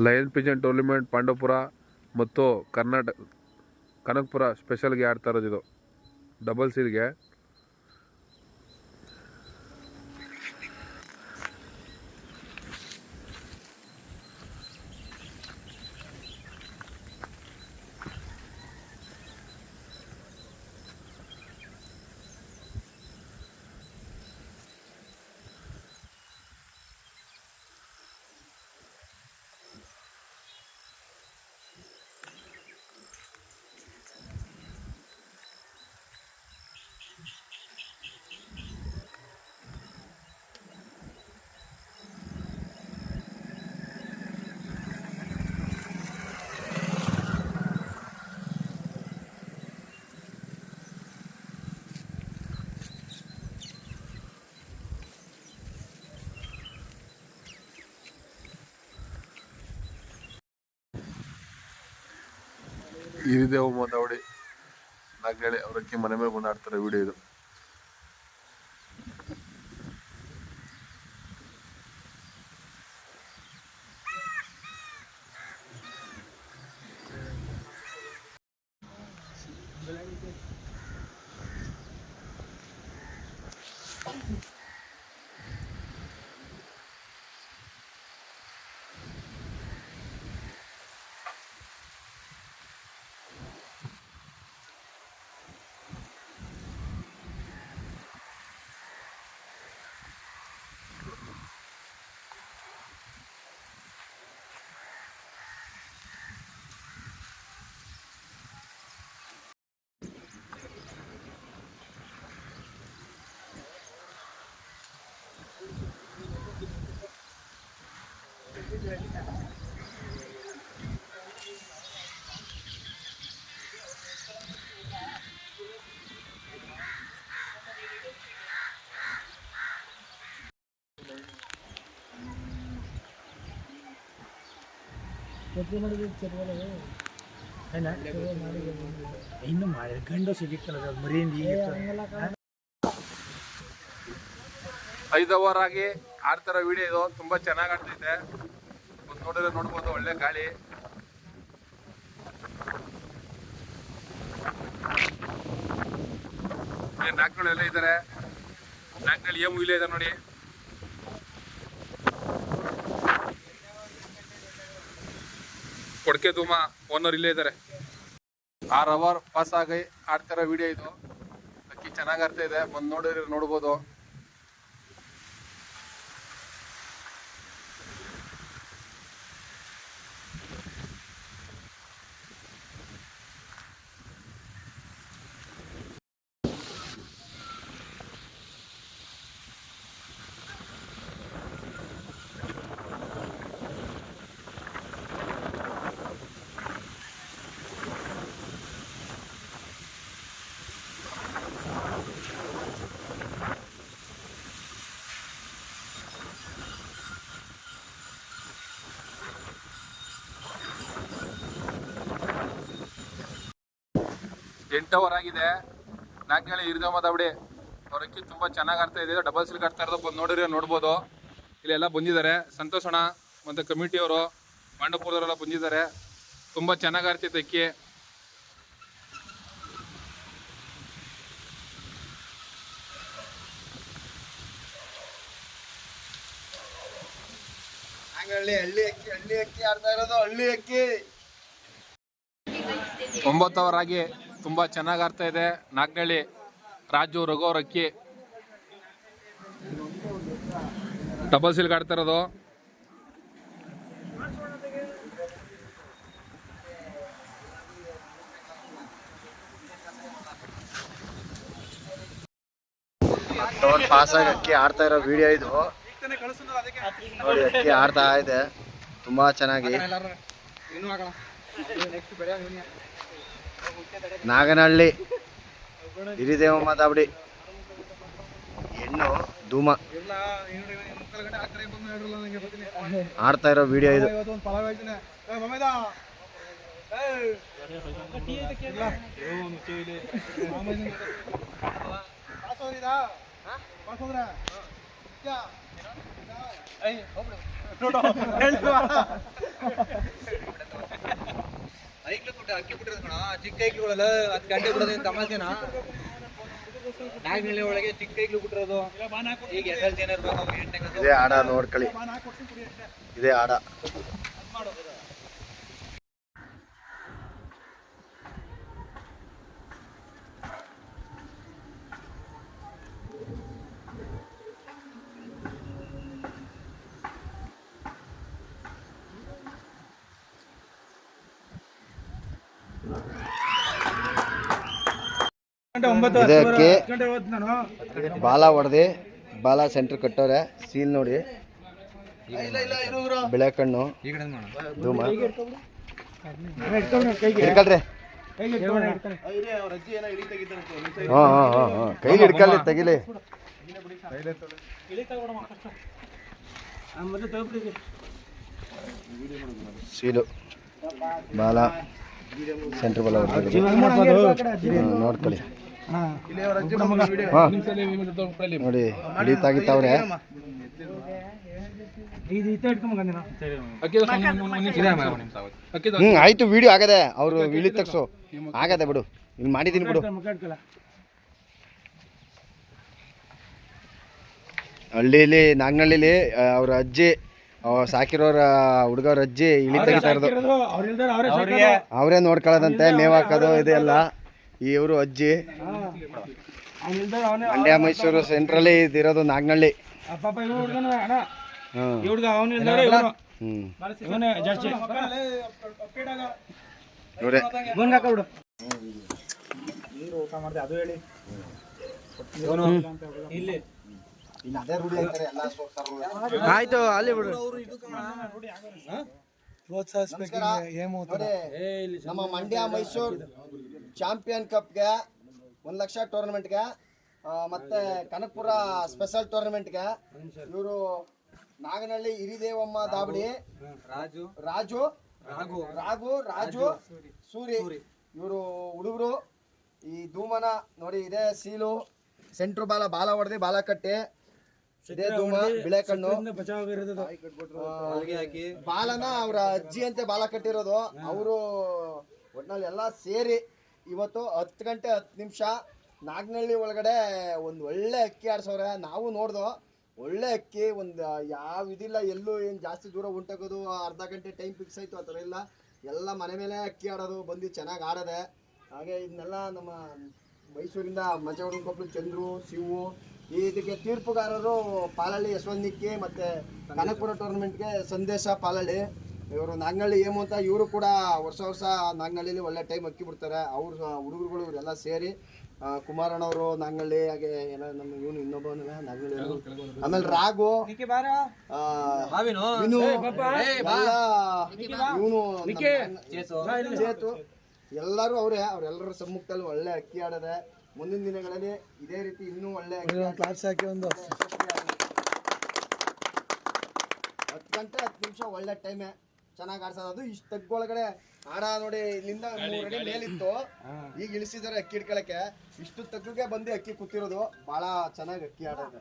Lion Pigeon tournament Pandavapura ಮತ್ತು ಕರ್ನಾಟಕ ಕನಕಪುರ ಸ್ಪೆಷಲ್ಗೆ ಆಡ್ತಾ ಇರೋದು ಇದು. ಹಿರಿದೇವ ಮಾತಾವಡಿ ನಾಗೇಳಿ ಅವರಕ್ಕೆ ಮನೆ ಮೇಲೆ ಕೊಂಡಾಡ್ತಾರೆ ವಿಡಿಯೋ ಇದು. ಇನ್ನು ಮಾಡಿದ್ರೆ ಗಂಡು ಸಿಗಿತ್ತಲ್ಲ ಮರಿಯಿಂದ ಐದು ಅವರ್ ಆಗಿ ಆಡ್ತಾರ ವಿಡಿಯೋ ಇದು ತುಂಬಾ ಚೆನ್ನಾಗ್ ಆಡ್ತೈತೆ ನೋಡಿದ್ರೆ ನೋಡ್ಬೋದು, ಒಳ್ಳೆ ಗಾಳಿ. ನಾಲ್ಕುಗಳು ಎಲ್ಲ ಇದ್ದಾರೆ ನಾಲ್ಕುಗಳು ಏಮು ಇಲ್ಲೇ ಇದೆ ನೋಡಿ. ಕೊಡ್ಕೆ ಧೂಮ ಓನರ್ ಇಲ್ಲೇ ಇದ್ದಾರೆ ಆರ್ ಅವರ್ ಪಾಸ್ ಆಗಿ ಆಡ್ತಿರೋ ವಿಡಿಯೋ ಇದು. ಅಕ್ಕಿ ಚೆನ್ನಾಗಿ ಆಡ್ತಾ ಇದೆ. ಬಂದು ನೋಡಿದ್ರೆ ನೋಡ್ಬೋದು. ಎಂಟು ಅವರ್ ಆಗಿದೆ. ನಾಲ್ಕೇಳಿ ಇರಿದ ಮಾತಾಡಿ ಅವ್ರ ಅಕ್ಕಿ ತುಂಬಾ ಚೆನ್ನಾಗಿ ಆಡ್ತಾ ಇದೆ ಡಬಲ್ ಸಿಲ್ಕ್ ಆಡ್ತಾ ಇರೋದು ಬಂದು ನೋಡಿದ್ರೆ ನೋಡ್ಬೋದು. ಇಲ್ಲೆಲ್ಲ ಬಂದಿದ್ದಾರೆ. ಸಂತೋಷಣ ಮತ್ತೆ ಮತ್ತು ಕಮಿಟಿಯವರು ಮಂಡಪುರದವರೆಲ್ಲ ಬಂದಿದ್ದಾರೆ. ತುಂಬ ಚೆನ್ನಾಗಿ ಆಡ್ತೈತೆ ಅಕ್ಕಿ ಹಳ್ಳಿ ಹಳ್ಳಿ ಅಕ್ಕಿ ಹಳ್ಳಿ ಅಕ್ಕಿ ಆಡ್ತಾ ಇರೋದು ಹಳ್ಳಿ ಅಕ್ಕಿ ಒಂಬತ್ತು ಅವರ್ ಆಗಿ ತುಂಬ ಚೆನ್ನಾಗಿ ಆಡ್ತಾ ಇದೆ. ನಾಗ್ನಳ್ಳಿ ರಾಜು ರಘು ಅವ್ರ ಅಕ್ಕಿ. ಡಬಲ್ ಸಿಲ್ಕ್ ಆಡ್ತಾ ಇರೋದು. ಪಾಸ್ ಆಗಿ ಅಕ್ಕಿ ಆಡ್ತಾ ಇರೋ ವಿಡಿಯೋ ಇದು. ನೋಡಿ ಅಕ್ಕಿ ಆಡ್ತಾ ಇದೆ. ತುಂಬಾ ಚೆನ್ನಾಗಿ. ನಾಗನಹಳ್ಳಿ. ಹಿರಿದೇವ ಮಾತಾಡಿ ಹೆಣ್ಣು ಧೂಮ. ಆಡ್ತಾ ಇರೋ ವಿಡಿಯೋ ಇದು. ಅಕ್ಕಿ ಬಿಟ್ಟಿರೋದು ಕಣ. ಚಿಕ್ಕ ಐಕ್ಳುಗಳೆಲ್ಲ ಹತ್ತು ಗಂಟೆ ಬಿಡೋದೇನು ತಮಾಷೆನಾ? ನಾಲ್ಕು ಒಳಗೆ ಚಿಕ್ಕ ಐಕ್ಳು ಬಿಟ್ಟಿರೋದು. ಈಗ ಎಸ್ ಎಲ್ ಎಂಟನೇ class. ಇದೇ ಆಡ ನೋಡ್ಕೊಳ್ಳಿ. ಇದೇ ಆಡ. ಗಂಟೆ ಒಂಬತ್ತು ಇದೆ ಹತ್ತುವರೆ, ಅಕ್ಕಿ. ಹತ್ತು ಗಂಟೆ ಹೋದ್ ನಾನು ಬಾಲ ಹೊಡೆದು ಬಾಲ ಸೆಂಟ್ರ್ ಕಟ್ಟೋರೆ ಸೀಲ್ ನೋಡಿ ಬೆಳೆ ಕಣ್ಣು ಧೂಮ ಹಿಡ್ಕಲ್ರಿ ಹಾ ಹಾ ಹಾ. ಹಾಂ ಕೈಲಿ ಹಿಡ್ಕಲ್ರಿ ತೆಗಿಲಿ. ಸೀಲು ಬಾಲ ಸೆಂಟ್ರ್ ಬಲ. ಹ್ಮ್, ನೋಡ್ಕೊಳ್ಳಿ ಹಾ. ನೋಡಿ ಹಿಡಿತಾಗಿತ್ತವ್ರೆ. ಹ್ಞೂ ಆಯ್ತು ವಿಡಿಯೋ ಆಗದೆ ಅವರು ಇಳಿ ತಗ್ಸು ಆಗದೆ ಬಿಡು ಇಲ್ಲಿ ಮಾಡಿದ್ದೀನಿ ಬಿಡು. ಹಳ್ಳಿಲಿ ನಾಗನಹಳ್ಳಿಲಿ ಅವ್ರ ಅಜ್ಜಿ ಸಾಕಿರೋರ ಹುಡುಗರ ಅಜ್ಜಿ ಇಳಿ ತೆಗಿತಾ ಇರೋದು. ಅವ್ರು ನೋಡ್ಕೊಳ್ಳೋದಂತೆ ಮೇವ್ ಹಾಕೋದು ಇದೆಲ್ಲ. ಇವರು ಅಜ್ಜಿ. ಮಂಡ್ಯ ಮೈಸೂರು ಸೆಂಟ್ರಲ್ಲಿ ಇದಿರೋದು ಹೇಳಿ. ಆ ಆಯ್ತು ಅಲ್ಲಿ ಬಿಡು. ನೋಡಿ, ನಮ್ಮ ಮಂಡ್ಯ ಮೈಸೂರು ಚಾಂಪಿಯನ್ ಕಪ್ಗೆ ಒಂದು ಲಕ್ಷ ಟೂರ್ನಮೆಂಟ್ಗೆ ಮತ್ತೆ ಕನಕಪುರ ಸ್ಪೆಷಲ್ ಟೂರ್ನಮೆಂಟ್ಗೆ ಇವರು ನಾಗನಹಳ್ಳಿ ಹಿರಿದೇವಮ್ಮ ದಾಬಡಿ ರಾಜು. ರಾಜು ರಾಘು. ರಾಘು ರಾಜು ಸೂರಿ. ಇವರು ಹುಡುಗರು ಈ ಧೂಮನ ನೋಡಿ ಇದೇ ಸೀಲು ಸೆಂಟ್ರ್ ಬಾಲ ಬಾಲ ಹೊಡೆದು ಬಾಲ ಕಟ್ಟಿ ಧೂಮ ಬಾಲನ ಅವ್ರ ಅಜ್ಜಿ ಅಂತ ಬಾಲ ಕಟ್ಟಿರೋದು. ಅವರು ಒಟ್ನಲ್ಲಿ ಎಲ್ಲ ಸೇರಿ ಇವತ್ತು ಹತ್ತು ಗಂಟೆ ಹತ್ತು ನಿಮಿಷ ನಾಗನಹಳ್ಳಿ ಒಳಗಡೆ ಒಂದು ಒಳ್ಳೆ ಅಕ್ಕಿ ಆಡ್ಸವ್ರೆ. ನಾವು ನೋಡ್ದೋ ಒಳ್ಳೆ ಅಕ್ಕಿ ಒಂದು ಯಾವ ಇದಿಲ್ಲ ಎಲ್ಲೂ ಏನು ಜಾಸ್ತಿ ದೂರ ಉಂಟಾಗೋದು ಅರ್ಧ ಗಂಟೆ ಟೈಮ್ ಫಿಕ್ಸ್ ಆಯಿತು ಆ ಥರ ಇಲ್ಲ. ಎಲ್ಲ ಮನೆ ಮೇಲೆ ಅಕ್ಕಿ ಆಡೋದು ಬಂದು ಚೆನ್ನಾಗಿ ಆಡದೆ. ಹಾಗೆ ಇದನ್ನೆಲ್ಲ ನಮ್ಮ ಮೈಸೂರಿಂದ ಮಂಚಗೌಡ ಕೊಪ್ಪಳು ಚಂದ್ರು ಶಿವು ಇದಕ್ಕೆ ತೀರ್ಪುಗಾರರು ಪಾಲಳ್ಳಿ ಯಶವಂತಿಕೆ ಮತ್ತೆ ಕನಕಪುರ ಟೂರ್ನಮೆಂಟ್ಗೆ ಸಂದೇಶ ಪಾಲಳ್ಳಿ. ಇವರು ನಾಗನಹಳ್ಳಿ ಏಮು ಅಂತ ಇವರು ಕೂಡ ವರ್ಷ ವರ್ಷ ನಾಗನಹಳ್ಳಿಲಿ ಒಳ್ಳೆ ಟೈಮ್ ಅಕ್ಕಿ ಬಿಡ್ತಾರೆ ಅವ್ರ ಹುಡುಗರುಗಳು ಇವರೆಲ್ಲ ಸೇರಿ ಕುಮಾರಣ್ಣವರು ನಾಗನಹಳ್ಳಿ ಹಾಗೆ ಏನೋ ನಮ್ಮ ಇವನು ಇನ್ನೊಬ್ಬ ನಾಗನಹಳ್ಳಿ ಆಮೇಲೆ ರಾಘು ಇವನು ಎಲ್ಲರೂ ಅವರೇ ಅವರೆಲ್ಲರ ಸಮ್ಮುಖದಲ್ಲಿ ಒಳ್ಳೆ ಅಕ್ಕಿ ಆಡದೆ ಮುಂದಿನ ದಿನಗಳಲ್ಲಿ ಇದೇ ರೀತಿ ಇನ್ನೂ ಒಳ್ಳೆ ಅಕ್ಕಿ ಕ್ಲಾಸ್ ಹಾಕಿ ಒಂದು. ಹತ್ತು ಗಂಟೆ ಹತ್ತು ನಿಮಿಷ ಒಳ್ಳೆ ಟೈಮೇ ಚೆನ್ನಾಗಿ ಆಡ್ಸೋದು. ಅದು ಇಷ್ಟು ತಗ್ಗೊಳಗಡೆ ಆಡ ನೋಡಿ ಇಲ್ಲಿಂದ ಮೂರು ಅಡಿ ಮೇಲಿತ್ತು. ಈಗ ಇಳಿಸಿದ್ದಾರೆ ಅಕ್ಕಿ ಹಿಡ್ಕೊಳಕ್ಕೆ. ಇಷ್ಟು ತಗ್ಗಕ್ಕೆ ಬಂದು ಅಕ್ಕಿ ಕೂತಿರೋದು. ಭಾಳ ಚೆನ್ನಾಗಿ ಅಕ್ಕಿ ಆಡೋದು.